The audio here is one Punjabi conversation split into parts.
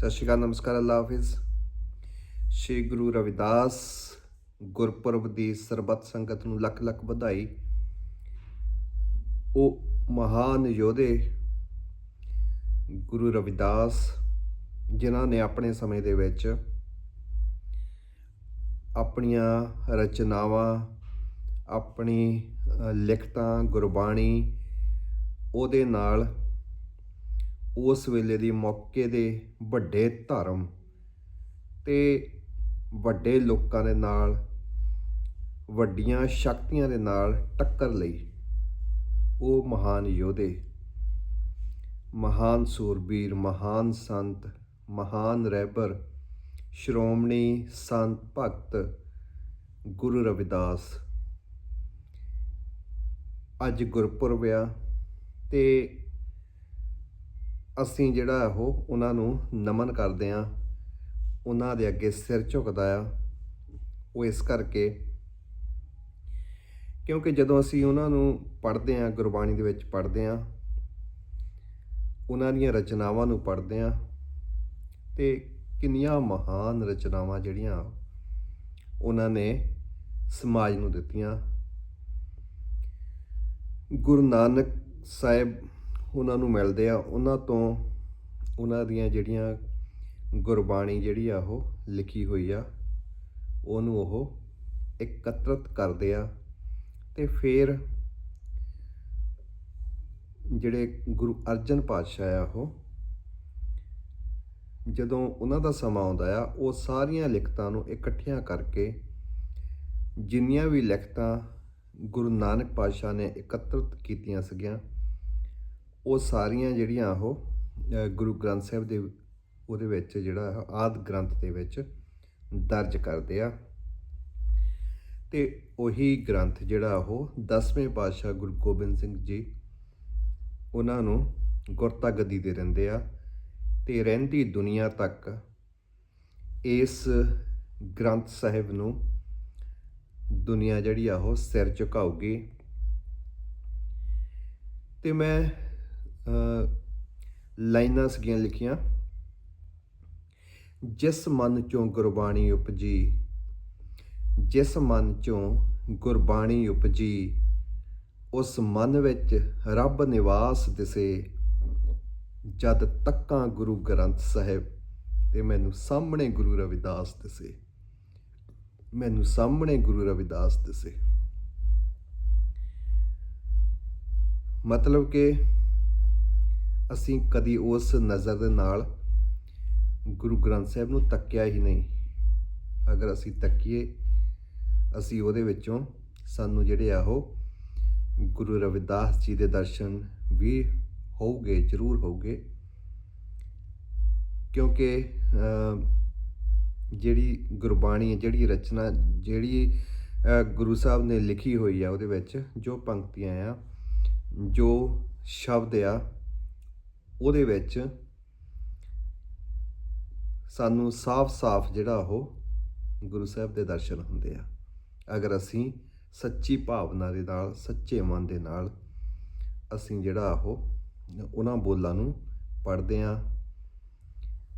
ਸਤਿ ਸ਼੍ਰੀ ਅਕਾਲ, ਨਮਸਕਾਰ ਅੱਲਾ ਹਾਫਿਜ਼। ਸ਼੍ਰੀ ਗੁਰੂ ਰਵਿਦਾਸ ਗੁਰਪੁਰਬ ਦੀ ਸਰਬੱਤ ਸੰਗਤ ਨੂੰ ਲੱਖ ਲੱਖ ਵਧਾਈ। ਉਹ ਮਹਾਨ ਯੋਧੇ ਗੁਰੂ ਰਵਿਦਾਸ, ਜਿਨ੍ਹਾਂ ਨੇ ਆਪਣੇ ਸਮੇਂ ਦੇ ਵਿੱਚ ਆਪਣੀਆਂ ਰਚਨਾਵਾਂ, ਆਪਣੀ ਲਿਖਤਾਂ, ਗੁਰਬਾਣੀ, ਉਹਦੇ ਨਾਲ ਉਸ ਵੇਲੇ ਦੀ ਮੌਕੇ ਦੇ ਵੱਡੇ ਧਰਮ ਤੇ ਵੱਡੇ ਲੋਕਾਂ ਦੇ ਨਾਲ, ਵੱਡੀਆਂ ਸ਼ਕਤੀਆਂ ਦੇ ਨਾਲ ਟੱਕਰ ਲਈ ਉਹ ਮਹਾਨ ਯੋਧੇ, ਮਹਾਨ ਸੂਰਬੀਰ, ਮਹਾਨ ਸੰਤ, ਮਹਾਨ ਰਹਿਬਰ ਸ਼੍ਰੋਮਣੀ ਸੰਤ ਭਗਤ ਗੁਰੂ ਰਵਿਦਾਸ ਅੱਜ ਗੁਰਪੁਰਬ ਆ ਤੇ ਅਸੀਂ ਜਿਹੜਾ ਉਹ, ਉਹਨਾਂ ਨੂੰ ਨਮਨ ਕਰਦੇ ਆ ਉਹਨਾਂ ਦੇ ਅੱਗੇ ਸਿਰ ਝੁਕਦਾ ਆ। ਉਹ ਇਸ ਕਰਕੇ, ਕਿਉਂਕਿ ਜਦੋਂ ਅਸੀਂ ਉਹਨਾਂ ਨੂੰ ਪੜ੍ਹਦੇ ਆ ਗੁਰਬਾਣੀ ਦੇ ਵਿੱਚ ਪੜ੍ਹਦੇ ਆ ਉਹਨਾਂ ਦੀਆਂ ਰਚਨਾਵਾਂ ਨੂੰ ਪੜ੍ਹਦੇ ਆ ਤੇ ਕਿੰਨੀਆਂ ਮਹਾਨ ਰਚਨਾਵਾਂ ਜਿਹੜੀਆਂ ਉਹਨਾਂ ਨੇ ਸਮਾਜ ਨੂੰ ਦਿੱਤੀਆਂ। ਗੁਰੂ ਨਾਨਕ ਸਾਹਿਬ ਉਹਨਾਂ ਨੂੰ ਮਿਲਦੇ ਆ, ਉਹਨਾਂ ਤੋਂ ਉਹਨਾਂ ਦੀਆਂ ਜਿਹੜੀਆਂ ਗੁਰਬਾਣੀ ਜਿਹੜੀ ਆ ਉਹ ਲਿਖੀ ਹੋਈ ਆ, ਉਹਨੂੰ ਉਹ ਇਕੱਤਰਤ ਕਰਦੇ ਆ ਤੇ ਫਿਰ ਜਿਹੜੇ ਗੁਰੂ ਅਰਜਨ ਪਾਤਸ਼ਾਹ ਆ ਉਹ, ਜਦੋਂ ਉਹਨਾਂ ਦਾ ਸਮਾਂ ਆਉਂਦਾ ਆ, ਉਹ ਸਾਰੀਆਂ ਲਿਖਤਾਂ ਨੂੰ ਇਕੱਠੀਆਂ ਕਰਕੇ ਜਿੰਨੀਆਂ ਵੀ ਲਿਖਤਾਂ ਗੁਰੂ ਨਾਨਕ ਪਾਤਸ਼ਾਹ ਨੇ ਇਕੱਤਰਤ ਕੀਤੀਆਂ ਸੀਗੀਆਂ ਉਹ ਸਾਰੀਆਂ ਜਿਹੜੀਆਂ ਉਹ ਗੁਰੂ ਗ੍ਰੰਥ ਸਾਹਿਬ ਦੇ ਉਹਦੇ ਵਿੱਚ ਜਿਹੜਾ ਆਦ ਗ੍ਰੰਥ ਦੇ ਵਿੱਚ ਦਰਜ ਕਰਦੇ ਆ। ਤੇ ਉਹੀ ਗ੍ਰੰਥ ਜਿਹੜਾ ਉਹ 10ਵੇਂ ਪਾਤਸ਼ਾਹ ਗੁਰੂ ਗੋਬਿੰਦ ਸਿੰਘ ਜੀ ਉਹਨਾਂ ਨੂੰ ਗੁਰਤਾ ਗੱਦੀ ਦੇ ਰਹਿੰਦੇ ਆ ਤੇ ਰਹਿੰਦੀ ਦੁਨੀਆ ਤੱਕ ਇਸ ਗ੍ਰੰਥ ਸਾਹਿਬ ਨੂੰ ਦੁਨੀਆ ਜਿਹੜੀ ਆ ਉਹ ਸਿਰ ਝੁਕਾਊਗੀ। ਤੇ ਮੈਂ ਲਾਈਨਾਂ ਸੀਗੀਆਂ ਲਿਖੀਆਂ। ਜਿਸ ਮਨ ਚੋਂ ਗੁਰਬਾਣੀ ਉਪਜੀ, ਜਿਸ ਮਨ ਚੋਂ ਗੁਰਬਾਣੀ ਉਪਜੀ, ਉਸ ਮਨ ਵਿੱਚ ਰੱਬ ਨਿਵਾਸ ਦਿਸੇ, ਜਦ ਤੱਕਾਂ ਗੁਰੂ ਗ੍ਰੰਥ ਸਾਹਿਬ ਤੇ ਮੈਨੂੰ ਸਾਹਮਣੇ ਗੁਰੂ ਰਵਿਦਾਸ ਦਿਸੇ। ਮੈਨੂੰ ਸਾਹਮਣੇ ਗੁਰੂ ਰਵਿਦਾਸ ਦਿਸੇ। ਮਤਲਬ ਕਿ ਅਸੀਂ ਕਦੀ ਉਸ ਨਜ਼ਰ ਦੇ ਨਾਲ ਗੁਰੂ ਗ੍ਰੰਥ ਸਾਹਿਬ ਨੂੰ ਤੱਕਿਆ ਹੀ ਨਹੀਂ। ਅਗਰ ਅਸੀਂ ਤੱਕੀਏ, ਅਸੀਂ ਉਹਦੇ ਵਿੱਚੋਂ ਸਾਨੂੰ ਜਿਹੜੇ ਆ ਉਹ ਗੁਰੂ ਰਵਿਦਾਸ ਜੀ ਦੇ ਦਰਸ਼ਨ ਵੀ ਹੋਊਗੇ, ਜ਼ਰੂਰ ਹੋਊਗੇ। ਕਿਉਂਕਿ ਜਿਹੜੀ ਗੁਰਬਾਣੀ ਹੈ, ਜਿਹੜੀ ਰਚਨਾ, ਜਿਹੜੀ ਗੁਰੂ ਸਾਹਿਬ ਨੇ ਲਿਖੀ ਹੋਈ ਆ ਉਹਦੇ ਵਿੱਚ ਜੋ ਪੰਕਤੀਆਂ ਆ, ਜੋ ਸ਼ਬਦ ਆ ਉਹਦੇ ਵਿੱਚ ਸਾਨੂੰ ਸਾਫ਼-ਸਾਫ਼ ਜਿਹੜਾ ਉਹ ਗੁਰੂ ਸਾਹਿਬ ਦੇ ਦਰਸ਼ਨ ਹੁੰਦੇ ਆ। ਅਗਰ ਅਸੀਂ ਸੱਚੀ ਭਾਵਨਾ ਦੇ ਨਾਲ, ਸੱਚੇ ਮਨ ਦੇ ਨਾਲ ਅਸੀਂ ਜਿਹੜਾ ਉਹ ਉਹਨਾਂ ਬੋਲਾਂ ਨੂੰ ਪੜ੍ਹਦੇ ਆ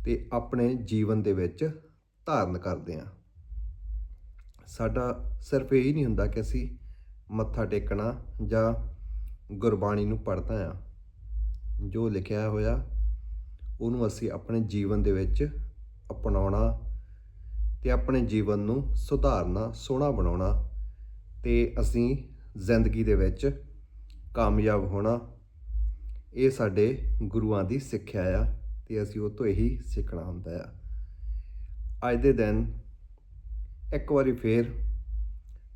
ਤੇ ਆਪਣੇ ਜੀਵਨ ਦੇ ਵਿੱਚ ਧਾਰਨ ਕਰਦੇ ਆ ਸਾਡਾ ਸਿਰਫ ਇਹ ਹੀ ਨਹੀਂ ਹੁੰਦਾ ਕਿ ਅਸੀਂ ਮੱਥਾ ਟੇਕਣਾ ਜਾਂ ਗੁਰਬਾਣੀ ਨੂੰ ਪੜ੍ਹਦਾ ਆ ਜੋ ਲਿਖਿਆ ਹੋਇਆ, ਉਹਨੂੰ ਅਸੀਂ ਆਪਣੇ ਜੀਵਨ ਦੇ ਵਿੱਚ ਅਪਣਾਉਣਾ ਤੇ ਆਪਣੇ ਜੀਵਨ ਨੂੰ ਸੁਧਾਰਨਾ, ਸੋਹਣਾ ਬਣਾਉਣਾ ਤੇ ਅਸੀਂ ਜ਼ਿੰਦਗੀ ਦੇ ਵਿੱਚ ਕਾਮਯਾਬ ਹੋਣਾ, ਇਹ ਸਾਡੇ ਗੁਰੂਆਂ ਦੀ ਸਿੱਖਿਆ ਆ ਤੇ ਅਸੀਂ ਉਹ ਤੋਂ ਇਹੀ ਸਿੱਖਣਾ ਹੁੰਦਾ ਆ। ਅੱਜ ਦੇ ਦਿਨ ਇੱਕ ਵਾਰੀ ਫੇਰ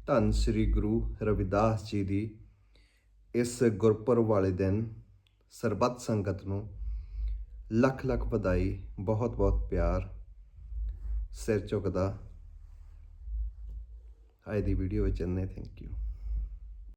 ਧੰਨ ਸ੍ਰੀ ਗੁਰੂ ਰਵਿਦਾਸ ਜੀ ਦੀ ਇਸ ਗੁਰਪੁਰਬ ਵਾਲੇ ਦਿਨ ਸਰਬੱਤ ਸੰਗਤ ਨੂੰ ਲੱਖ ਲੱਖ ਵਧਾਈ, ਬਹੁਤ ਬਹੁਤ ਪਿਆਰ। ਸਿਰ ਝੁਕਦਾ। ਅੱਜ ਦੀ ਵੀਡੀਓ ਵਿੱਚ ਇੰਨੇ ਥੈਂਕ ਯੂ